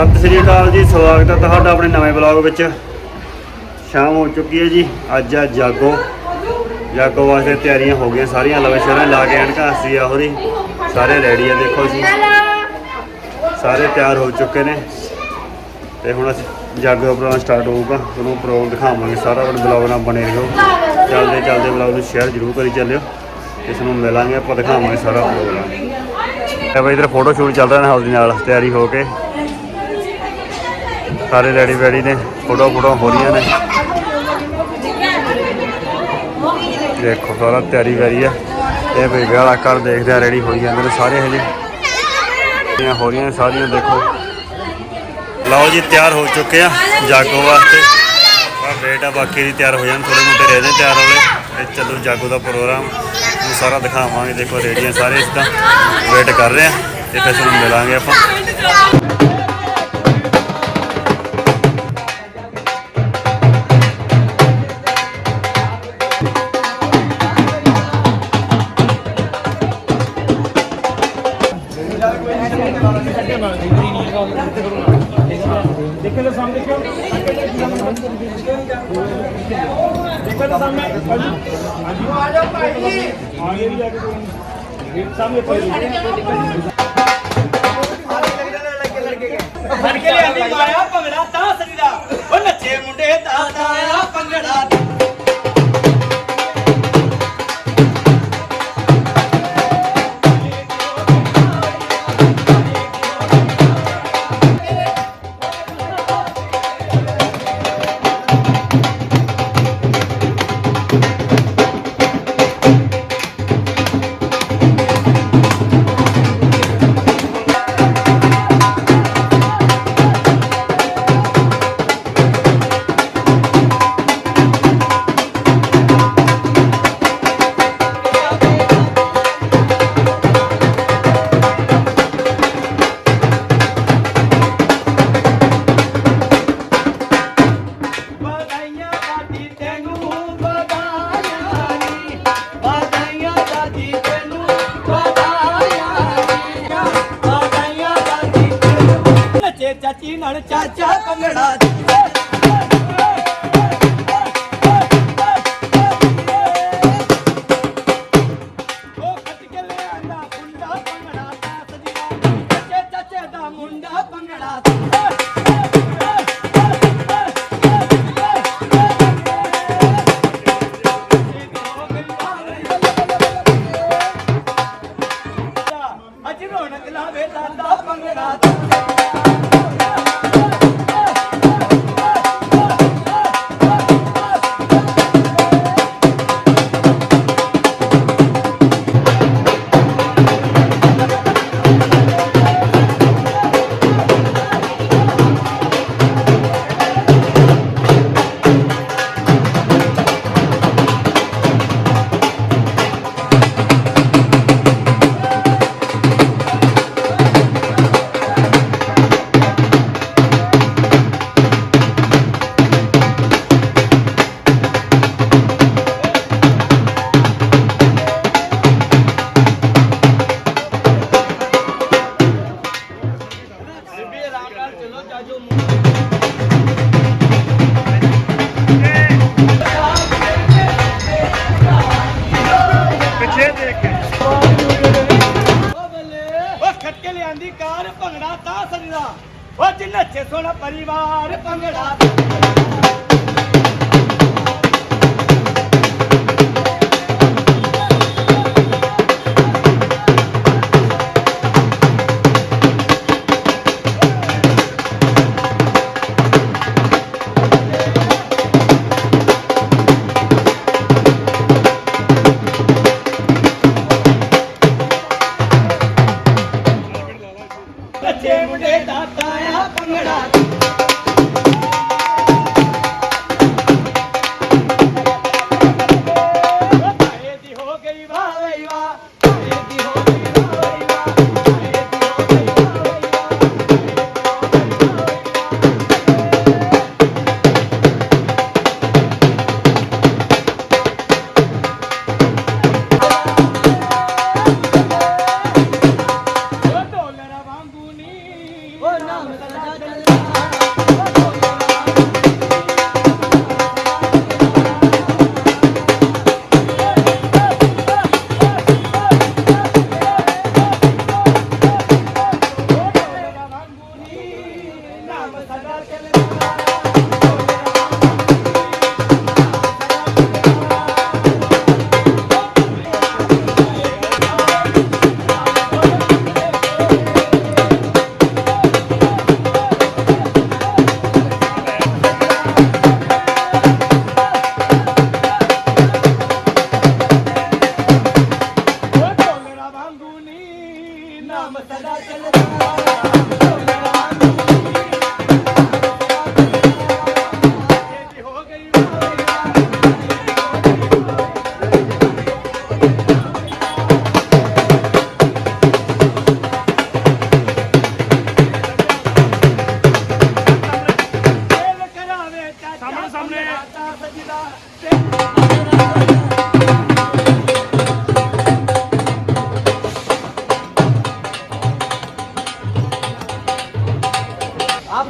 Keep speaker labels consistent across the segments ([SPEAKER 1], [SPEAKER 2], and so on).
[SPEAKER 1] ਸਤਿ ਸ੍ਰੀ ਅਕਾਲ ਜੀ, ਸਵਾਗਤ ਹੈ ਤੁਹਾਡਾ ਆਪਣੇ ਨਵੇਂ ਬਲੌਗ ਵਿੱਚ। ਸ਼ਾਮ ਹੋ ਚੁੱਕੀ ਹੈ ਜੀ, ਅੱਜ ਆ ਜਾਗੋ। ਜਾਗੋ ਵਾਸਤੇ ਤਿਆਰੀਆਂ ਹੋ ਗਈਆਂ ਸਾਰੀਆਂ, ਲਵੇ ਸ਼ਰਾਂ ਲਾ ਕੇ ਐਨਕਾਂ ਅਸੀਂ ਆ ਹੋਰੀ। ਸਾਰੇ ਰੈਡੀ ਆ, ਦੇਖੋ ਜੀ। ਸਾਰੇ ਤਿਆਰ ਹੋ ਚੁੱਕੇ ਨੇ। ਤੇ ਹੁਣ ਅਸੀਂ ਜਾਗੋ ਦਾ ਪ੍ਰੋਗਰਾਮ ਸਟਾਰਟ ਹੋਊਗਾ, ਤੁਹਾਨੂੰ ਪ੍ਰੋਗਰਾਮ ਦਿਖਾਵਾਂਗੇ ਸਾਰਾ, ਆਪਣੇ ਬਲੌਗ ਨਾਲ ਬਣੇ ਰਹੋ। ਚੱਲਦੇ ਚੱਲਦੇ ਬਲੌਗ ਨੂੰ ਸ਼ੇਅਰ ਜ਼ਰੂਰ ਕਰੀ ਚੱਲਿਓ। ਇਸ ਨੂੰ ਮਿਲਾਂਗੇ, ਆਪਾਂ ਦਿਖਾਵਾਂਗੇ ਸਾਰਾ ਪ੍ਰੋਗਰਾਮ। ਇਹ ਬਈ, ਇਧਰ ਫੋਟੋ ਸ਼ੂਟ ਚੱਲ ਰਿਹਾ ਨਾਲ ਦੀ ਨਾਲ, ਤਿਆਰੀ ਹੋ ਕੇ। ਸਾਰੇ ਰੈਡੀ ਵੈਡੀ ਨੇ ਫੋਟੋ ਫੋਟੋ ਹੋ ਰਹੀਆਂ ਨੇ। ਦੇਖੋ, ਸਾਰਾ ਤਿਆਰੀ ਵੈਰੀ ਆ। ਇਹ ਵੀ ਵਿਆਹ ਵਾਲਾ ਘਰ ਦੇਖਦੇ ਆ, ਰੈਡੀ ਹੋਈ ਜਾਂਦੇ ਨੇ ਸਾਰੇ ਹਜੇ। ਇਹ ਹੋ ਰਹੀਆਂ ਨੇ ਸਾਰੀਆਂ, ਦੇਖੋ। ਲਓ ਜੀ, ਤਿਆਰ ਹੋ ਚੁੱਕੇ ਆ ਜਾਗੋ ਵਾਸਤੇ। ਆ ਵੇਟ ਆ, ਬਾਕੀ ਦੀ ਤਿਆਰ ਹੋ ਜਾਣ ਥੋੜੇ ਮੋਟੇ ਰਹਿ ਜਾਣ ਤਿਆਰ ਹੋਲੇ ਤੇ ਚੱਲੋ ਜਾਗੋ ਦਾ ਪ੍ਰੋਗਰਾਮ। ਨੂੰ ਸਾਰਾ ਦਿਖਾਵਾਂਗੇ, ਦੇਖੋ ਰੈਡੀਆਂ ਸਾਰੇ ਇਸ ਦਾ ਵੇਟ ਕਰ ਰਹੇ ਆ ਤੇ ਫਿਰ ਤੁਹਾਨੂੰ ਮਿਲਾਂਗੇ ਆਪਾਂ।
[SPEAKER 2] ਭਾਈ ਆ ਗਏ ਵੀ ਜਾ ਕੇ ਗੇਟ ਸਾਹਮਣੇ ਭਾਈ
[SPEAKER 3] ਫੜ ਲਿਆਂਦੀ ਮਾਇਆ ਭੰਗੜਾ ਤਾਂ ਸਰੀਦਾ ਉਹ ਨੱਚੇ ਮੁੰਡੇ ਤਾਂ ਤਾਇਆ ਭੰਗੜਾ।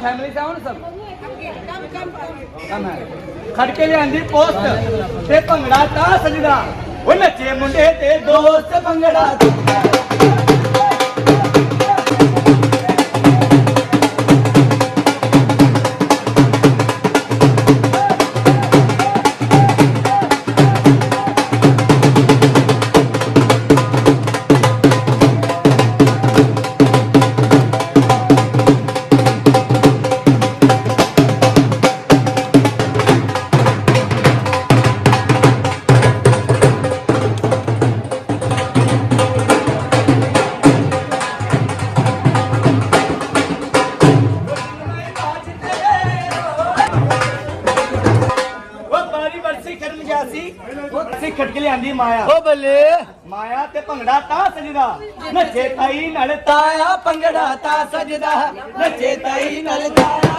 [SPEAKER 4] आप फैमिली से हो ना सब ਕਮ ਹੈ ਖੜਕੇ ਲਿਆਂਦੀ ਪੋਸਟ ਤੇ ਭੰਗੜਾ ਤਾਂ ਸਜਦਾ ਉਹ ਨੱਚੇ ਮੁੰਡੇ ਤੇ ਦੋਸਤ ਭੰਗੜਾ ਲਿਆਂਦੀ ਮਾਇਆ।
[SPEAKER 3] ਓ ਬੱਲੇ।
[SPEAKER 4] ਮਾਇਆ ਤੇ ਭੰਗੜਾ ਤਾਂ ਸਜਦਾ। ਨੱਚੇ ਤਾਈ ਨਾਲ
[SPEAKER 3] ਤਾਇਆ ਪੰਗੜਾ ਤਾ ਸਜਦਾ। ਨੱਚੇ ਤਾਈ ਨਾਲ ਤਾਇਆ।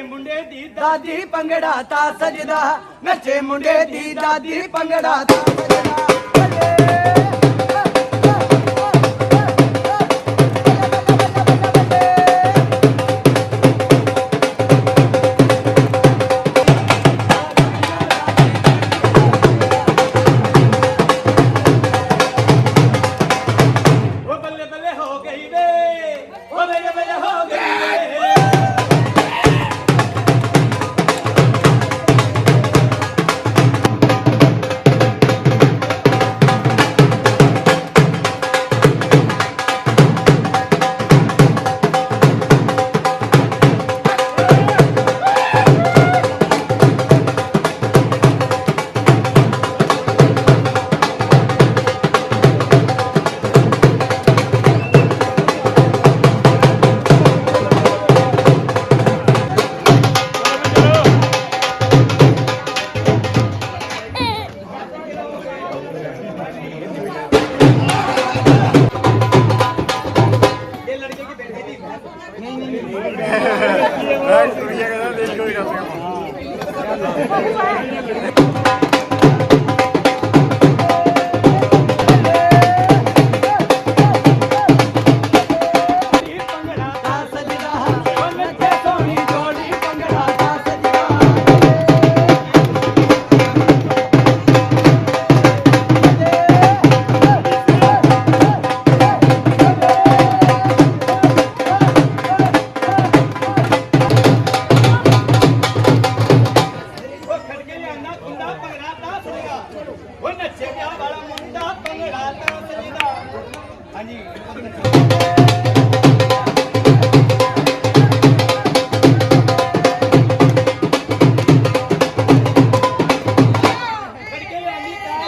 [SPEAKER 4] ਨੱਚੇ ਮੁੰਡੇ ਦੀ ਦਾਦੀ
[SPEAKER 3] ਭੰਗੜਾ ਪੰਗੜਾ ਤਾ ਸਜਦਾ। ਨੱਚੇ ਮੁੰਡੇ ਦੀ ਦਾਦੀ
[SPEAKER 4] ਭੰਗੜਾ
[SPEAKER 3] ਤਾ ਸਜਦਾ।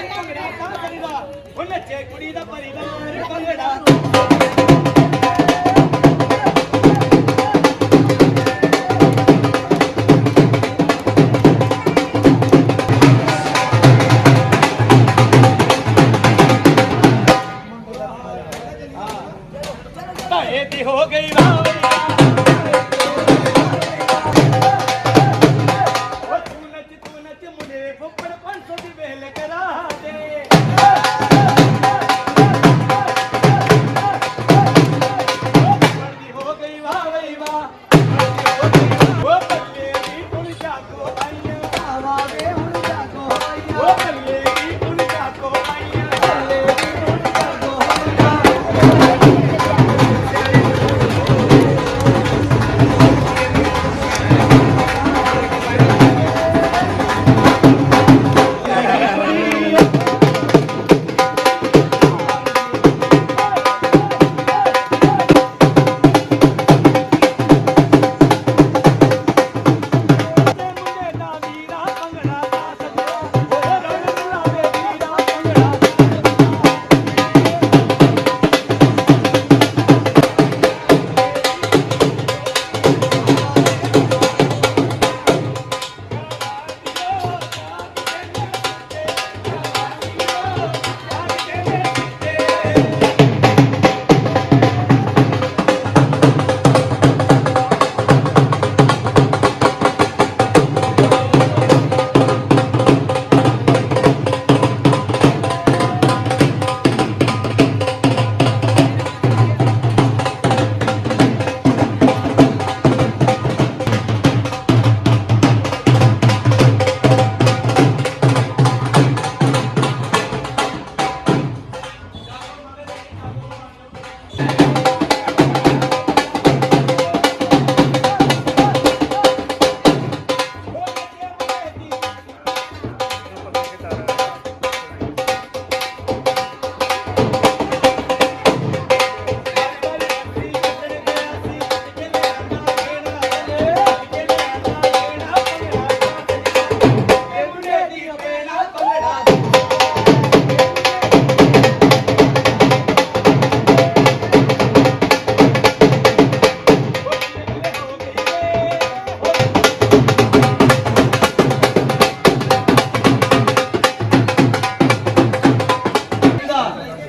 [SPEAKER 4] ਲਿਆਂਦੀ ਕਾਰ ਭੰਗੜਾ ਤਾਂ ਸਜਦਾ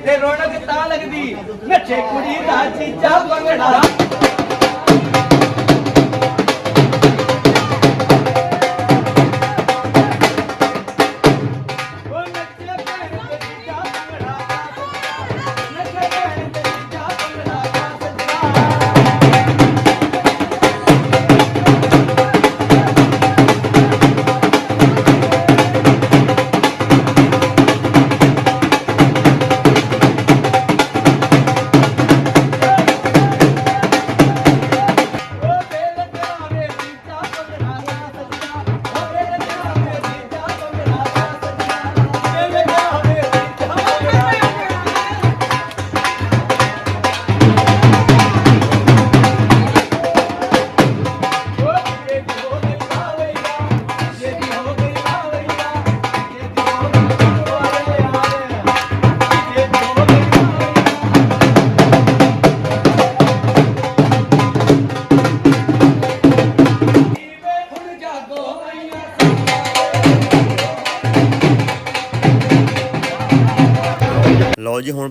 [SPEAKER 3] ਰੌਣਕ ਤਾਂ ਲੱਗਦੀ। ਨੱਚੇ ਕੁੜੀ ਦਾ ਚੀਚਾ ਭੰਗੜਾ।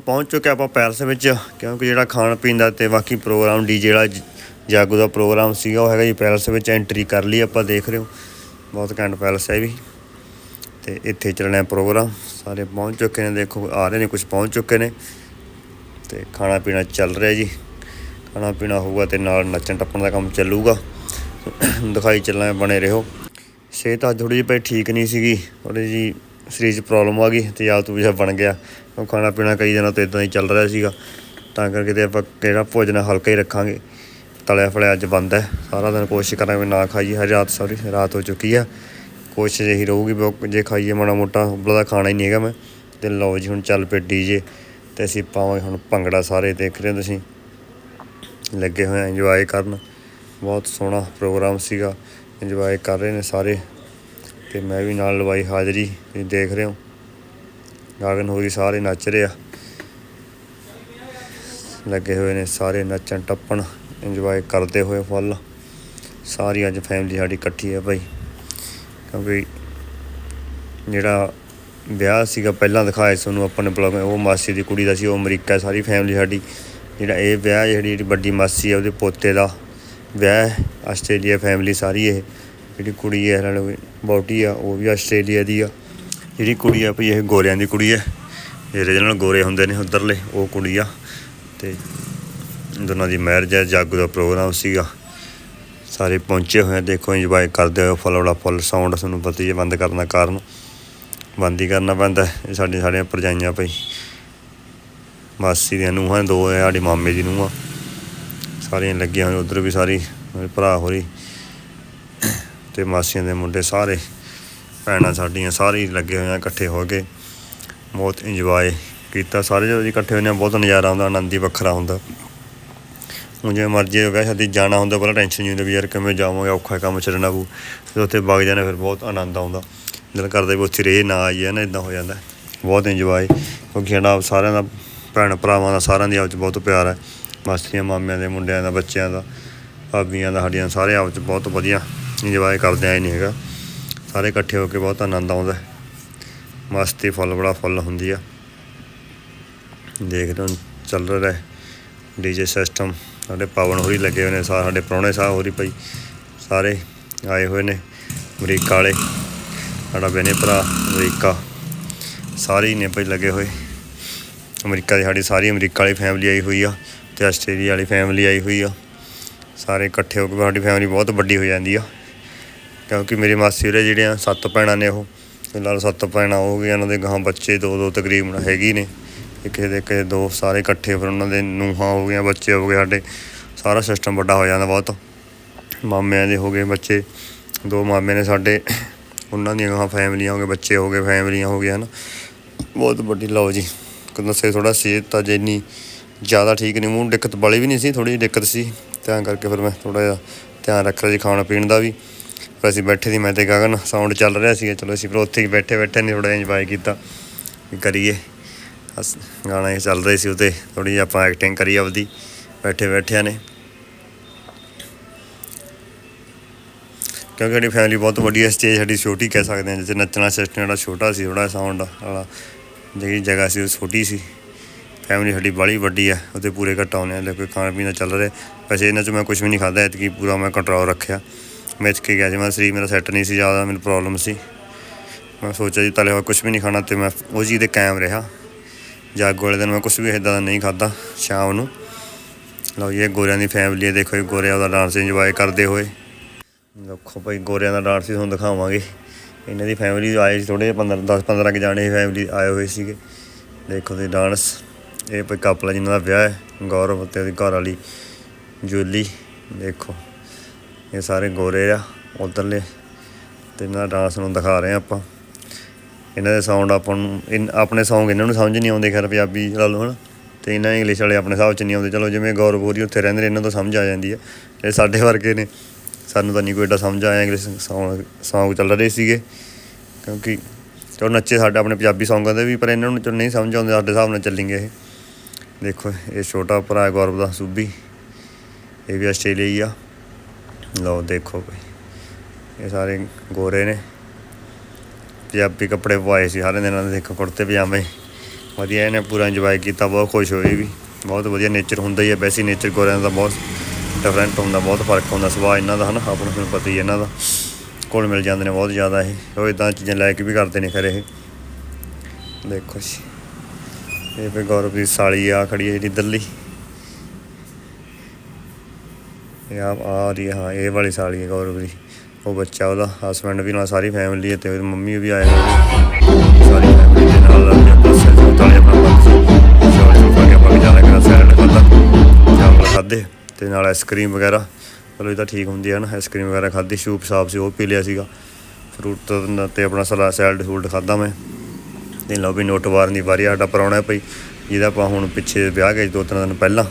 [SPEAKER 5] ਪਹੁੰਚ ਚੁੱਕੇ ਆਪਾਂ ਪੈਲਸ ਵਿੱਚ, ਕਿਉਂਕਿ ਜਿਹੜਾ ਖਾਣ ਪੀਣ ਦਾ ਤੇ ਬਾਕੀ ਪ੍ਰੋਗਰਾਮ ਡੀਜੇ ਵਾਲਾ ਜ- ਜਾਗੋ ਦਾ ਪ੍ਰੋਗਰਾਮ ਸੀਗਾ, ਉਹ ਹੈਗਾ ਜੀ ਪੈਲਸ ਵਿੱਚ ਐਂਟਰੀ ਕਰ ਲਈ ਆਪਾਂ, ਦੇਖ ਰਹੇ ਹੋ। ਬਹੁਤ ਘੈਂਟ ਪੈਲਸ ਹੈ ਵੀ। ਤੇ ਇੱਥੇ ਚੱਲਣਾ ਪ੍ਰੋਗਰਾਮ। ਸਾਰੇ ਪਹੁੰਚ ਚੁੱਕੇ ਨੇ, ਦੇਖੋ, ਆ ਰਹੇ ਨੇ ਕੁਝ ਪਹੁੰਚ ਚੁੱਕੇ ਨੇ। ਤੇ ਖਾਣਾ ਪੀਣਾ ਚੱਲ ਰਿਹਾ ਜੀ। ਖਾਣਾ ਪੀਣਾ ਹੋਊਗਾ ਤੇ ਨਾਲ ਨੱਚਣ ਟੱਪਣ ਦਾ ਕੰਮ ਚੱਲੂਗਾ। ਦਿਖਾਈ ਚੱਲਣਾ ਬਣੇ ਰਹੋ। ਸਿਹਤ ਅੱਜ ਥੋੜੀ ਜਿਹੀ ਭਾਈ ਠੀਕ ਨਹੀਂ ਸੀਗੀ। ਥੋੜੀ ਜੀ ਸਰੀਰ 'ਚ ਪ੍ਰੋਬਲਮ ਆ ਗਈ ਤੇ ਤੂੰ ਜਿਹਾ ਬਣ ਗਿਆ। ਉਹ ਖਾਣਾ ਪੀਣਾ ਕਈ ਦਿਨਾਂ ਤੋਂ ਇਦਾਂ ਹੀ ਚੱਲ ਰਿਹਾ ਸੀਗਾ। ਤਾਂ ਕਰਕੇ ਤੇ ਆਪਾਂ ਕਿਹੜਾ ਭੋਜਨ ਹਲਕਾ ਹੀ ਰੱਖਾਂਗੇ। ਤਲਿਆ ਫਲਿਆ ਅੱਜ ਬੰਦ ਹੈ। ਸਾਰਾ ਦਿਨ ਕੋਸ਼ਿਸ਼ ਕਰਾਂਗੇ ਨਾ ਖਾਈਏ। ਹਰ ਰਾਤ ਸੌਰੀ ਰਾਤ ਹੋ ਚੁੱਕੀ ਆ। ਕੋਸ਼ਿਸ਼ ਇਹੀ ਰਹੂਗੀ ਵੀ ਜੇ ਖਾਈਏ ਮਾੜਾ ਮੋਟਾ ਉਬਲਾ ਦਾ ਖਾਣਾ ਹੀ ਨਹੀਂ ਹੈਗਾ ਮੈਂ। ਤੇ ਲਓ ਜੀ, ਹੁਣ ਚੱਲ ਪਏ ਡੀਜੇ ਤੇ ਅਸੀਂ ਪਾਵਾਂਗੇ ਹੁਣ ਭੰਗੜਾ ਸਾਰੇ ਦੇਖ ਰਹੇ ਹੋ ਤੁਸੀਂ। ਲੱਗੇ ਹੋਏ ਆ ਇੰਜੋਏ ਕਰਨ। ਬਹੁਤ ਸੋਹਣਾ ਪ੍ਰੋਗਰਾਮ ਸੀਗਾ। ਇੰਜੋਏ ਕਰ ਰਹੇ ਨੇ ਸਾਰੇ। ਤੇ ਮੈਂ ਵੀ ਨਾਲ ਲਵਾਈ ਹਾਜ਼ਰੀ, ਤੁਸੀਂ ਦੇਖ ਰਹੇ ਹੋ। ਗਾਗਨ ਹੋਰੀ ਸਾਰੇ ਨੱਚ ਰਹੇ ਆ। ਲੱਗੇ ਹੋਏ ਨੇ ਸਾਰੇ ਨੱਚਣ, ਟੱਪਣ ਇੰਜੋਏ ਕਰਦੇ ਹੋਏ ਫੁੱਲ। ਸਾਰੀ ਅੱਜ ਫੈਮਿਲੀ ਸਾਡੀ ਇਕੱਠੀ ਹੈ ਭਾਈ। ਕਿਉਂਕਿ ਜਿਹੜਾ ਵਿਆਹ ਸੀਗਾ, ਪਹਿਲਾਂ ਦਿਖਾਇਆ ਸੀ ਤੁਹਾਨੂੰ ਆਪਾਂ ਬਲੌਗ ਉਹ ਮਾਸੀ ਦੀ ਕੁੜੀ ਦਾ ਸੀ, ਉਹ ਅਮਰੀਕਾ, ਸਾਰੀ ਫੈਮਿਲੀ ਸਾਡੀ। ਜਿਹੜਾ ਇਹ ਵਿਆਹ, ਜਿਹੜੀ ਵੱਡੀ ਮਾਸੀ ਆ, ਉਹਦੇ ਪੋਤੇ ਦਾ ਵਿਆਹ ਆਸਟ੍ਰੇਲੀਆ ਫੈਮਿਲੀ ਸਾਰੀ ਇਹ। ਜਿਹੜੀ ਕੁੜੀ ਹੈ ਨਾਲ ਬੌਟੀ ਆ, ਉਹ ਵੀ ਆਸਟ੍ਰੇਲੀਆ ਦੀ ਆ। ਜਿਹੜੀ ਕੁੜੀ ਆ, ਭਈ ਇਹ ਗੋਰਿਆਂ ਦੀ ਕੁੜੀ ਹੈ। ਜਿਹੜੇ ਨਾਲ ਗੋਰੇ ਹੁੰਦੇ ਨੇ ਉਧਰਲੇ, ਉਹ ਕੁੜੀ ਆ। ਤੇ ਦੋਨਾਂ ਦੀ ਮੈਰਿਜ ਹੈ ਜਾਗੂ ਦਾ ਪ੍ਰੋਗਰਾਮ ਸੀਗਾ। ਸਾਰੇ ਪਹੁੰਚੇ ਹੋਏ ਆ, ਦੇਖੋ ਇੰਜੋਏ ਕਰਦੇ ਹੋਏ ਫੁੱਲ ਵਾਲਾ ਫੁੱਲ ਸਾਊਂਡ ਤੁਹਾਨੂੰ ਪਤਾ ਹੀ ਹੈ ਬੰਦ ਕਰਨ ਦਾ ਕਾਰਨ। ਬੰਦ ਹੀ ਕਰਨਾ ਪੈਂਦਾ, ਇਹ ਸਾਡੀਆਂ ਸਾਰੀਆਂ ਭਰਜਾਈਆਂ ਪਈ ਮਾਸੀ ਦੀਆਂ ਨੂੰਹਾਂ ਦੋ ਹੈ ਸਾਡੇ ਮਾਮੇ ਦੀ ਨੂੰਹਾਂ ਸਾਰੀਆਂ ਲੱਗੀਆਂ ਹੋਈਆਂ, ਉਧਰ ਵੀ ਸਾਰੀ, ਮੇਰੇ ਭਰਾ ਹੋਰੀ। ਤੇ ਮਾਸੀਆਂ ਦੇ ਮੁੰਡੇ ਸਾਰੇ, ਭੈਣਾਂ ਸਾਡੀਆਂ ਸਾਰੇ ਹੀ ਲੱਗੇ ਹੋਏ ਆ ਇਕੱਠੇ ਹੋ ਕੇ। ਬਹੁਤ ਇੰਜੋਏ ਕੀਤਾ, ਸਾਰੇ ਜਦੋਂ ਜੀ ਇਕੱਠੇ ਹੁੰਦੇ ਆ, ਬਹੁਤ ਨਜ਼ਾਰਾ ਆਉਂਦਾ, ਆਨੰਦ ਹੀ ਵੱਖਰਾ ਹੁੰਦਾ। ਹੁਣ ਜਿਵੇਂ ਮਰਜ਼ੀ ਹੋ ਗਿਆ ਸ਼ਾਦੀ ਜਾਣਾ ਹੁੰਦਾ, ਪਹਿਲਾਂ ਟੈਨਸ਼ਨ ਨਹੀਂ ਹੁੰਦੀ ਵੀ ਯਾਰ ਕਿਵੇਂ ਜਾਵਾਂਗੇ, ਔਖਾ ਕੰਮ ਛੱਡਣਾ ਪਊ। ਜਦੋਂ ਉੱਥੇ ਵਗ ਜਾਣਾ ਫਿਰ ਬਹੁਤ ਆਨੰਦ ਆਉਂਦਾ। ਦਿਲ ਕਰਦਾ ਵੀ ਉੱਥੇ ਰਹੇ ਨਾ ਆਈਏ ਨਾ ਇਦਾਂ ਹੋ ਜਾਂਦਾ। ਬਹੁਤ ਇੰਜੋਏ ਕਿਉਂਕਿ ਜਿਹੜਾ ਸਾਰਿਆਂ ਦਾ, ਭੈਣ ਭਰਾਵਾਂ ਦਾ, ਸਾਰਿਆਂ ਦੀ ਆਪਸ 'ਚ ਬਹੁਤ ਪਿਆਰ ਹੈ। ਮਾਸੀਆਂ, ਮਾਮਿਆਂ ਦੇ, ਮੁੰਡਿਆਂ ਦਾ, ਬੱਚਿਆਂ ਦਾ, ਭਾਬੀਆਂ ਦਾ, ਸਾਡੀਆਂ, ਸਾਰੇ ਆਪਸ 'ਚ ਬਹੁਤ ਵਧੀਆ। ਇੰਜੋਏ ਕਰਦੇ ਆਏ ਨਹੀਂ ਹੈਗਾ। ਸਾਰੇ ਇਕੱਠੇ ਹੋ ਕੇ ਬਹੁਤ ਆਨੰਦ ਆਉਂਦਾ। ਮਸਤੀ ਫੁੱਲ, ਬੜਾ ਫੁੱਲ ਹੁੰਦੀ ਆ। ਦੇਖਦੇ ਹਾਂ ਚੱਲ ਰਿਹਾ ਹੈ ਡੀਜੇ ਸਿਸਟਮ ਸਾਡੇ ਪਾਵਨ ਹੋਰੀ ਲੱਗੇ ਹੋਏ ਨੇ, ਸਾ- ਸਾਡੇ ਪ੍ਰਾਹੁਣੇ ਸਾਹਿਬ ਹੋਰੀ ਭਾਈ। ਸਾਰੇ ਆਏ ਹੋਏ ਨੇ, ਅਮਰੀਕਾ ਵਾਲੇ। ਸਾਡਾ ਬੇਨੇ ਭਰਾ ਅਮਰੀਕਾ। ਸਾਰੇ ਹੀ ਨੇ ਭਾਈ ਲੱਗੇ ਹੋਏ। ਅਮਰੀਕਾ ਦੀ ਸਾਡੀ ਸਾਰੀ ਅਮਰੀਕਾ ਵਾਲੀ ਫੈਮਿਲੀ ਆਈ ਹੋਈ ਆ ਤੇ ਆਸਟ੍ਰੇਲੀਆ ਵਾਲੀ ਫੈਮਿਲੀ ਆਈ ਹੋਈ ਆ। ਸਾਰੇ ਇਕੱਠੇ ਹੋ ਕੇ ਸਾਡੀ ਫੈਮਿਲੀ ਬਹੁਤ ਵੱਡੀ ਹੋ ਜਾਂਦੀ ਆ। ਕਿਉਂਕਿ ਮੇਰੀ ਮਾਸੀ ਉਰੇ ਜਿਹੜੀਆਂ ਸੱਤ ਭੈਣਾਂ ਨੇ ਉਹ, ਫਿਲਹਾਲ ਸੱਤ ਭੈਣਾਂ ਹੋ ਗਈਆਂ ਉਹਨਾਂ ਦੇ ਗਾਂ ਬੱਚੇ ਦੋ ਦੋ ਤਕਰੀਬਨ ਹੈਗੀ ਨੇ। ਤੇ ਕਿਸੇ ਦੇ ਕਿਸੇ ਦੋ ਸਾਰੇ ਇਕੱਠੇ ਫਿਰ ਉਹਨਾਂ ਦੇ ਨੂਹਾਂ ਹੋ ਗਈਆਂ, ਬੱਚੇ ਹੋ ਗਏ ਸਾਡੇ। ਸਾਰਾ ਸਿਸਟਮ ਵੱਡਾ ਹੋ ਜਾਂਦਾ ਬਹੁਤ। ਮਾਮਿਆਂ ਦੇ ਹੋ ਗਏ ਬੱਚੇ, ਦੋ ਮਾਮੇ ਨੇ ਸਾਡੇ। ਉਹਨਾਂ ਦੀਆਂ ਗਾਂ ਫੈਮਲੀਆਂ ਹੋ ਗਏ ਬੱਚੇ ਹੋ ਗਏ, ਫੈਮਲੀਆਂ ਹੋ ਗਈਆਂ ਨਾ ਬਹੁਤ ਵੱਡੀ, ਲਓ ਜੀ ਦੱਸੇ ਥੋੜਾ ਸਿਹਤ ਤਾਂ ਜੇ ਇੰਨੀ ਜ਼ਿਆਦਾ ਠੀਕ ਨਹੀਂ, ਮੂੰਹ ਦਿੱਕਤ ਵਾਲੀ ਵੀ ਨਹੀਂ ਸੀ ਥੋੜੀ ਜਿਹੀ ਦਿੱਕਤ ਸੀ। ਤਾਂ ਕਰਕੇ ਫਿਰ ਮੈਂ ਥੋੜਾ ਜਿਹਾ ਧਿਆਨ ਰੱਖ ਰਿਹਾ ਸੀ ਖਾਣ ਪੀਣ ਦਾ ਵੀ। ਫਿਰ ਅਸੀਂ ਬੈਠੇ ਸੀ, ਮੈਂ ਤੇ ਗਗਨ ਸਾਊਂਡ ਚੱਲ ਰਿਹਾ ਸੀ ਚਲੋ ਅਸੀਂ ਫਿਰ ਉੱਥੇ ਹੀ ਬੈਠੇ ਬੈਠੇ ਨੇ ਥੋੜਾ ਇੰਜੋਏ ਕੀਤਾ। ਵੀ ਕਰੀਏ। ਅਸ ਗਾਣਾ ਇਹ ਚੱਲ ਰਿਹਾ ਸੀ ਉਤੇ ਥੋੜੀ ਜਿਹੀ ਆਪਾਂ ਐਕਟਿੰਗ ਕਰੀ ਆਪਦੀ, ਬੈਠੇ ਬੈਠਿਆਂ ਨੇ। ਕਿਉਂਕਿ ਸਾਡੀ ਫੈਮਿਲੀ ਬਹੁਤ ਵੱਡੀ ਹੈ ਸਟੇਜ ਸਾਡੀ ਛੋਟੀ ਕਹਿ ਸਕਦੇ ਹਾਂ, ਜਿੱਥੇ ਨੱਚਣਾ ਸਿਸਟਮ ਜਿਹੜਾ ਛੋਟਾ ਸੀ ਥੋੜਾ ਸਾਊਂਡ ਵਾਲਾ, ਜਿਹੜੀ ਜਗ੍ਹਾ ਸੀ ਉਹ ਛੋਟੀ ਸੀ। ਫੈਮਿਲੀ ਸਾਡੀ ਬਾਲੀ ਵੱਡੀ ਹੈ ਉਹਦੇ ਪੂਰੇ ਘੱਟ ਆਉਂਦੇ ਆ ਕੋਈ ਖਾਣ ਪੀਣਾ ਚੱਲ ਰਿਹਾ। ਵੈਸੇ ਇਹਨਾਂ 'ਚ ਮੈਂ ਕੁਝ ਵੀ ਨਹੀਂ ਖਾਦਾ ਐਤਕੀ ਪੂਰਾ ਮੈਂ ਕੰਟਰੋਲ ਰੱਖਿਆ। ਮਿੱਥ ਕੇ ਗਿਆ ਸੀ? ਮੈਂ ਸਰੀਰ ਮੇਰਾ ਸੈੱਟ ਨਹੀਂ ਸੀ, ਜ਼ਿਆਦਾ ਮੈਨੂੰ ਪ੍ਰੋਬਲਮ ਸੀ। ਮੈਂ ਸੋਚਿਆ ਜੀ ਤਲੇ ਹੋਇਆ ਕੁਝ ਵੀ ਨਹੀਂ ਖਾਣਾ ਤੇ ਮੈਂ ਉਹ ਚੀਜ਼ ਦੇ ਕਾਇਮ ਰਿਹਾ। ਜਾਗੋ ਵਾਲੇ ਦਿਨ ਮੈਂ ਕੁਝ ਵੀ ਇਦਾਂ ਦਾ ਨਹੀਂ ਖਾਦਾ ਸ਼ਾਮ ਨੂੰ। ਲਓ ਜੀ, ਇਹ ਗੋਰਿਆਂ ਦੀ ਫੈਮਿਲੀ ਹੈ ਦੇਖੋ ਇਹ ਗੋਰਿਆਂ ਦਾ ਡਾਂਸ ਇੰਜੋਏ ਕਰਦੇ ਹੋਏ। ਦੇਖੋ ਭਾਈ, ਗੋਰਿਆਂ ਦਾ ਡਾਂਸ ਵੀ ਤੁਹਾਨੂੰ ਦਿਖਾਵਾਂਗੇ। ਇਹਨਾਂ ਦੀ ਫੈਮਿਲੀ ਆਏ ਸੀ ਥੋੜੇ 15 10 15 ਕੇ ਜਾਣੇ ਫੈਮਿਲੀ ਆਏ ਹੋਏ ਸੀਗੇ। ਦੇਖੋ ਤੇ ਡਾਂਸ ਇਹ ਕੋਈ ਕਪਲ ਹੈ ਜਿਨ੍ਹਾਂ ਦਾ ਵਿਆਹ ਹੈ, ਗੌਰਵ ਤੇ ਉਹਦੀ ਘਰ ਵਾਲੀ ਜੂਲੀ ਦੇਖੋ। ਇਹ ਸਾਰੇ ਗੋਰੇ ਆ, ਉਧਰਲੇ। ਤੇ ਇਹਨਾਂ ਦਾ ਡਾਂਸ ਨੂੰ ਦਿਖਾ ਰਹੇ ਆ ਆਪਾਂ। ਇਹਨਾਂ ਦੇ ਸਾਊਂਡ ਆਪਾਂ ਨੂੰ, ਇਨ- ਆਪਣੇ ਸੌਂਗ ਇਹਨਾਂ ਨੂੰ ਸਮਝ ਨਹੀਂ ਆਉਂਦੇ, ਖੈਰ ਪੰਜਾਬੀ ਲਾ ਲਓ, ਹਨਾ। ਤੇ ਇਹਨਾਂ ਇੰਗਲਿਸ਼ ਵਾਲੇ ਆਪਣੇ ਹਿਸਾਬ ਚ ਨਹੀਂ ਆਉਂਦੇ। ਚਲੋ, ਜਿਵੇਂ ਗੌਰਵ ਹੋਰੀ ਉੱਥੇ ਰਹਿੰਦੇ ਨੇ, ਇਹਨਾਂ ਤੋਂ ਸਮਝ ਆ ਜਾਂਦੀ ਹੈ ਇਹ ਸਾਡੇ ਵਰਗੇ ਨੇ। ਸਾਨੂੰ ਤਾਂ ਨਹੀਂ ਕੋਈ ਏਡਾ ਸਮਝ ਆਇਆ ਇੰਗਲਿਸ਼ ਸੌਂਗ Song ਚੱਲ ਰਹੇ ਸੀਗੇ। ਕਿਉਂਕਿ ਚਲੋ ਨੱਚੇ ਸਾਡੇ ਆਪਣੇ ਪੰਜਾਬੀ ਸੌਂਗਾਂ ਦੇ ਵੀ, ਪਰ ਇਹਨਾਂ ਨੂੰ ਚਲੋ ਨਹੀਂ ਸਮਝ ਆਉਂਦੇ, ਸਾਡੇ ਹਿਸਾਬ ਨਾਲ ਚੱਲਿੰਗੇ ਇਹ। ਦੇਖੋ, ਇਹ ਛੋਟਾ ਭਰਾ ਗੌਰਵ ਦਾ, ਸੂਬੀ। ਇਹ ਵੀ ਆਸਟ੍ਰੇਲੀਆ ਹੀ ਆ। ਲਓ ਦੇਖੋ ਭਾਈ ਇਹ ਸਾਰੇ ਗੋਰੇ ਨੇ। ਪੰਜਾਬੀ ਕੱਪੜੇ ਪਵਾਏ ਸੀ ਸਾਰੇ ਦਿਨਾਂ ਦੇ। ਦੇਖੋ ਕੁੜਤੇ ਪਜਾਮੇ। ਵਧੀਆ ਇਹਨੇ ਪੂਰਾ ਇੰਜੋਏ ਕੀਤਾ, ਬਹੁਤ ਖੁਸ਼ ਹੋਏ ਵੀ। ਬਹੁਤ ਵਧੀਆ ਨੇਚਰ ਹੁੰਦਾ ਹੀ ਹੈ ਵੈਸੇ ਨੇਚਰ ਗੋਰਿਆਂ ਦਾ ਬਹੁਤ ਡਿਫਰੈਂਟ ਹੁੰਦਾ, ਬਹੁਤ ਫ਼ਰਕ ਹੁੰਦਾ। ਸੁਭਾਅ ਇਹਨਾਂ ਦਾ ਹਨਾ, ਆਪਾਂ ਨੂੰ ਪਤਾ ਹੀ ਇਹਨਾਂ ਦਾ। ਕੋਲ ਮਿਲ ਜਾਂਦੇ ਨੇ ਬਹੁਤ ਜ਼ਿਆਦਾ ਇਹ। ਉਹ ਇਦਾਂ ਚੀਜ਼ਾਂ ਲੈ ਕੇ ਵੀ ਕਰਦੇ ਨੇ ਖਰੇ ਇਹ। ਦੇਖੋ ਜੀ। ਇਹ ਵੀ ਗੌਰਵ ਦੀ ਸਾਲੀ ਆ ਖੜੀ ਹੈ ਜਿਹੜੀ ਦਿੱਲੀ ਇਹ ਆ ਆ ਰਹੀ ਹੈ, ਹਾਂ ਇਹ ਵਾਲੀ ਸਾਲੀ ਹੈ ਗੌਰਵ ਦੀ ਉਹ ਬੱਚਾ ਉਹਦਾ ਹਸਬੰਡ ਵੀ ਨਾਲ ਸਾਰੀ ਫੈਮਿਲੀ ਹੈ ਤੇ ਉਹਦੀ ਮੰਮੀ ਵੀ ਆਏ ਹੋਏ ਨੇ। ਸਾਰੀ ਫੈਮਿਲੀ ਦੇ ਨਾਲ ਲੱਗ ਕੇ ਬਸ ਸੇ ਤਾਲੇ ਆਪਣਾ ਬੰਦ ਸੀ ਸ਼ੋਰ ਸ਼ੋਰ ਕਰਕੇ ਆਪਾਂ ਵੀ ਜਾਣਾ ਕਰਾ ਸੈਲਡ ਖਾਦਾ ਚਾਵਲ ਖਾਦੇ ਤੇ ਨਾਲ ਆਈਸਕ੍ਰੀਮ ਵਗੈਰਾ। ਚਲੋ ਇਹ ਤਾਂ ਠੀਕ ਹੁੰਦੀ ਹੈ ਨਾ ਆਈਸਕ੍ਰੀਮ ਵਗੈਰਾ ਖਾਦੀ ਸ਼ੂਪ ਸਾਪ ਸੀ ਉਹ ਪੀ ਲਿਆ ਸੀਗਾ। ਫਰੂਟ ਤੇ ਆਪਣਾ ਸਲਾ ਸੈਲਡ ਸੂਲਡ ਖਾਦਾ ਮੈਂ। ਤੇ ਲਓ ਵੀ ਨੋਟ ਵਾਰਨ ਦੀ ਵਾਰੀ ਸਾਡਾ ਹੈ ਪਈ ਜਿਹਦਾ ਆਪਾਂ ਹੁਣ ਪਿੱਛੇ ਵਿਆਹ ਗਏ ਦੋ ਤਿੰਨ ਦਿਨ ਪਹਿਲਾਂ।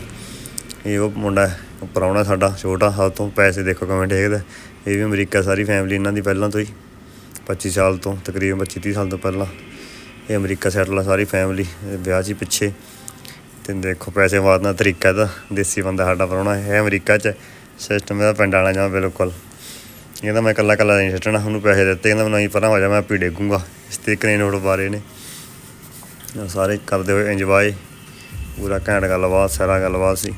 [SPEAKER 5] ਇਹ ਉਹ ਮੁੰਡਾ ਹੈ, ਉਹ ਪ੍ਰਾਹੁਣਾ ਸਾਡਾ, ਛੋਟਾ ਹੱਥ ਤੋਂ ਪੈਸੇ ਦੇਖੋ ਕਿਵੇਂ ਡੇਗਦਾ ਇਹ ਵੀ ਅਮਰੀਕਾ ਸਾਰੀ ਫੈਮਿਲੀ ਇਹਨਾਂ ਦੀ ਪਹਿਲਾਂ ਤੋਂ ਹੀ 25 ਸਾਲ ਤੋਂ, ਤਕਰੀਬਨ 25 30 ਸਾਲ ਤੋਂ ਪਹਿਲਾਂ, ਇਹ ਅਮਰੀਕਾ ਸੈਟਲ ਆ ਸਾਰੀ ਫੈਮਿਲੀ ਵਿਆਹ 'ਚ ਪਿੱਛੇ, ਤੇ ਦੇਖੋ ਪੈਸੇ ਮਾਰਨ ਤਰੀਕਾ ਇਹਦਾ, ਦੇਸੀ ਬੰਦਾ ਸਾਡਾ ਪ੍ਰਾਹੁਣਾ ਹੈ ਅਮਰੀਕਾ 'ਚ ਸਿਸਟਮ ਇਹਦਾ ਪਿੰਡ ਵਾਲਾ ਜਾਂ ਬਿਲਕੁਲ। ਕਹਿੰਦਾ ਮੈਂ ਇਕੱਲਾ ਇਕੱਲਾ ਨਹੀਂ ਛੱਡਣਾ, ਉਹਨੂੰ ਪੈਸੇ ਦਿੱਤੇ, ਕਹਿੰਦਾ ਮੈਨੂੰ ਨਹੀਂ ਪਰਾਂ ਹੋ ਜਾ, ਮੈਂ ਆਪੀ ਡੇਗੂੰਗਾ, ਇਸ ਤਰੀਕੇ ਨਾਲ ਨੋਟ ਬਾਰੇ ਨੇ। ਸਾਰੇ ਕਰਦੇ ਹੋਏ ਇੰਜੋਏ ਪੂਰਾ ਘੈਂਟ ਗੱਲਬਾਤ, ਸਾਰਾ ਗੱਲਬਾਤ ਸੀ।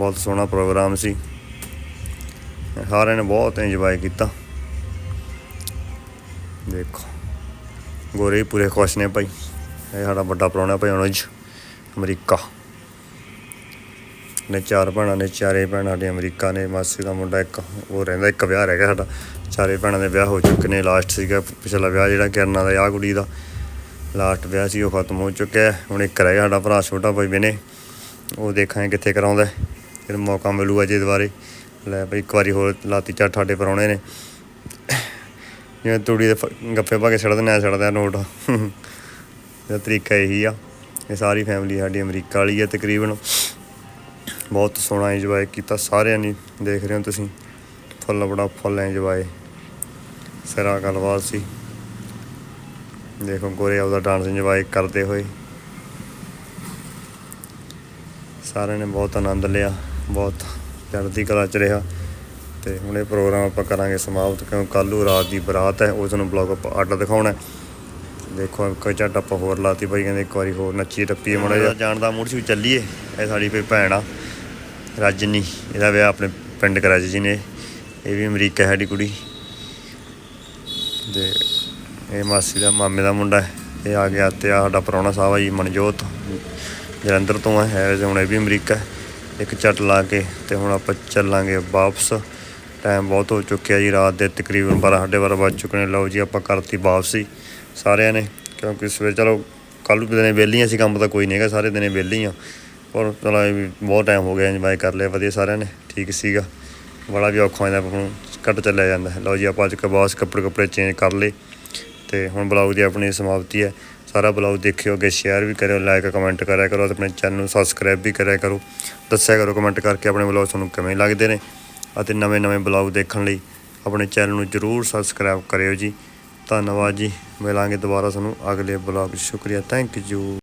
[SPEAKER 5] ਬਹੁਤ ਸੋਹਣਾ ਪ੍ਰੋਗਰਾਮ ਸੀ। ਸਾਰਿਆਂ ਨੇ ਬਹੁਤ ਇੰਜੋਏ ਕੀਤਾ। ਦੇਖੋ, ਗੋਰੇ ਪੂਰੇ ਖੁਸ਼ ਨੇ ਭਾਈ। ਇਹ ਸਾਡਾ ਵੱਡਾ ਪ੍ਰਾਹੁਣਾ ਭਾਈ ਅਨੁਜ ਅਮਰੀਕਾ। ਨੇ ਚਾਰ ਭੈਣਾਂ ਨੇ, ਚਾਰੇ ਭੈਣਾਂ ਦੇ ਅਮਰੀਕਾ ਨੇ, ਮਾਸੀ ਦਾ ਮੁੰਡਾ ਇੱਕ, ਉਹ ਰਹਿੰਦਾ, ਇੱਕ ਵਿਆਹ ਰਹਿ ਗਿਆ ਸਾਡਾ। ਚਾਰੇ ਭੈਣਾਂ ਦੇ ਵਿਆਹ ਹੋ ਚੁੱਕੇ ਨੇ ਲਾਸਟ ਸੀਗਾ, ਪਿਛਲਾ ਵਿਆਹ ਜਿਹੜਾ ਕਿਰਨਾਂ ਦਾ, ਆਹ ਕੁੜੀ ਦਾ। ਲਾਸਟ ਵਿਆਹ ਸੀ, ਉਹ ਖਤਮ ਹੋ ਚੁੱਕਿਆ। ਹੁਣ ਇੱਕ ਰਹਿ ਗਿਆ ਸਾਡਾ ਭਰਾ ਛੋਟਾ ਭਾਈ ਬਨੇ ਉਹ ਦੇਖਾਂਗੇ ਕਿੱਥੇ ਕਰਾਉਂਦਾ। ਫਿਰ ਮੌਕਾ ਮਿਲੂਗਾ ਜੇ ਦੁਬਾਰੇ ਲੈ ਬਈ ਇੱਕ ਵਾਰੀ ਹੋਰ ਲਾਤੀ ਚਾ ਸਾਡੇ ਪਰਾਉਣੇ ਨੇ। ਜਿਵੇਂ ਤੂੜੀ ਦੇ ਫ- ਗੱਫੇ ਪਾ ਕੇ ਛੱਡਦੇ ਨੇ ਛੱਡਦਾ ਨੋਟ। ਇਹਦਾ ਤਰੀਕਾ ਇਹੀ ਆ। ਇਹ ਸਾਰੀ ਫੈਮਿਲੀ ਸਾਡੀ ਅਮਰੀਕਾ ਵਾਲੀ ਹੈ ਤਕਰੀਬਨ। ਬਹੁਤ ਸੋਹਣਾ ਇੰਜੋਏ ਕੀਤਾ, ਸਾਰਿਆਂ ਨੇ ਦੇਖ ਰਹੇ ਹੋ ਤੁਸੀਂ। ਫੁੱਲ, ਬੜਾ ਫੁੱਲ ਇੰਜੋਏ ਸਿਰਾ ਗੱਲਬਾਤ ਸੀ। ਦੇਖੋ ਗੋਰੇ ਆਪਦਾ ਡਾਂਸ ਇੰਜੋਏ ਕਰਦੇ ਹੋਏ। ਸਾਰਿਆਂ ਨੇ ਬਹੁਤ ਆਨੰਦ ਲਿਆ। ਬਹੁਤ ਚੜ੍ਹਦੀ ਕਲਾ ਚ ਰਿਹਾ ਤੇ ਹੁਣ ਇਹ ਪ੍ਰੋਗਰਾਮ ਆਪਾਂ ਕਰਾਂਗੇ ਸਮਾਪਤ, ਕਿਉਂ ਕੱਲ੍ਹ ਨੂੰ ਰਾਤ ਦੀ ਬਰਾਤ ਹੈ, ਉਸ ਨੂੰ ਬਲੌਗ ਆਪਾਂ ਅੱਡ ਦਿਖਾਉਣਾ ਦੇਖੋ ਕੋਈ ਝੱਟ ਆਪਾਂ ਹੋਰ ਲਾਤੀ ਭਾਈ ਕਹਿੰਦੇ ਇੱਕ ਵਾਰੀ ਹੋਰ ਨੱਚੀ ਟੱਪੀ ਮੜਾ ਜਾ ਜਾਣ ਦਾ ਮੂਡ ਸੀ ਵੀ ਚੱਲੀਏ, ਇਹ ਸਾਡੀ ਕੋਈ ਭੈਣ ਆ, ਰਜਨੀ, ਇਹਦਾ ਵਿਆਹ ਆਪਣੇ ਪਿੰਡ ਕਰਾਜੀ ਜੀ ਨੇ ਇਹ ਵੀ ਅਮਰੀਕਾ ਸਾਡੀ ਕੁੜੀ। ਤੇ ਇਹ ਮਾਸੀ ਦਾ, ਮਾਮੇ ਦਾ ਮੁੰਡਾ ਹੈ, ਇਹ ਆ ਗਿਆ ਤੇ ਆ ਸਾਡਾ ਪ੍ਰਾਹੁਣਾ ਸਾਹਿਬ ਆ ਜੀ, ਮਨਜੋਤ, ਜਲੰਧਰ ਤੋਂ ਹੈ ਹੁਣ ਇਹ ਵੀ ਅਮਰੀਕਾ ਹੈ। ਇੱਕ ਝੱਟ ਲਾ ਕੇ ਤੇ ਹੁਣ ਆਪਾਂ ਚੱਲਾਂਗੇ ਵਾਪਸ। ਟਾਈਮ ਬਹੁਤ ਹੋ ਚੁੱਕਿਆ ਜੀ, ਰਾਤ ਦੇ ਤਕਰੀਬਨ 12 ਸਾਢੇ 12 ਵੱਜ ਚੁੱਕੇ ਨੇ। ਲਓ ਜੀ, ਆਪਾਂ ਕਰਤੀ ਵਾਪਸੀ ਸਾਰਿਆਂ ਨੇ, ਕਿਉਂਕਿ ਸਵੇਰ, ਚਲੋ ਕੱਲ੍ਹ ਵੀ ਦਿਨੇ ਵਿਹਲੀਆਂ ਸੀ, ਕੰਮ ਤਾਂ ਕੋਈ ਨਹੀਂ ਹੈਗਾ, ਸਾਰੇ ਦਿਨੇ ਵਿਹਲੀ ਆ। ਪਰ ਚਲੋ ਇਹ ਵੀ ਬਹੁਤ ਟਾਈਮ ਹੋ ਗਿਆ ਇੰਜੋਏ ਕਰ ਲਿਆ ਵਧੀਆ ਸਾਰਿਆਂ ਨੇ, ਠੀਕ ਸੀਗਾ। ਬੜਾ ਵੀ ਔਖਾ ਹੋ ਜਾਂਦਾ, ਆਪਾਂ ਨੂੰ ਕੱਟ ਚੱਲਿਆ ਜਾਂਦਾ। ਲਓ ਜੀ, ਆਪਾਂ ਅੱਜ ਕਬਾਸ ਕੱਪੜੇ ਕੱਪੜੇ ਚੇਂਜ ਕਰ ਲਏ ਤੇ ਹੁਣ ਬਲੌਗ ਦੀ ਆਪਣੀ ਸਮਾਪਤੀ ਹੈ। ਸਾਰਾ ਬਲੌਗ ਦੇਖਿਓ ਅੱਗੇ ਸ਼ੇਅਰ ਵੀ ਕਰਿਓ ਲਾਈਕ ਕਮੈਂਟ ਕਰਿਆ ਕਰੋ ਤੇ ਆਪਣੇ ਚੈਨਲ ਨੂੰ ਸਬਸਕ੍ਰਾਈਬ ਵੀ ਕਰਿਆ ਕਰੋ। ਦੱਸਿਆ ਕਰੋ ਕਮੈਂਟ ਕਰਕੇ ਆਪਣੇ ਬਲੌਗ ਤੁਹਾਨੂੰ ਕਿਵੇਂ ਲੱਗਦੇ ਨੇ ਅਤੇ ਨਵੇਂ-ਨਵੇਂ ਬਲੌਗ ਦੇਖਣ ਲਈ ਆਪਣੇ ਚੈਨਲ ਨੂੰ ਜਰੂਰ ਸਬਸਕ੍ਰਾਈਬ ਕਰਿਓ ਜੀ। ਧੰਨਵਾਦ ਜੀ। ਮਿਲਾਂਗੇ ਦੁਬਾਰਾ ਤੁਹਾਨੂੰ ਅਗਲੇ ਬਲੌਗ ਸ਼ੁਕਰੀਆ। Thank you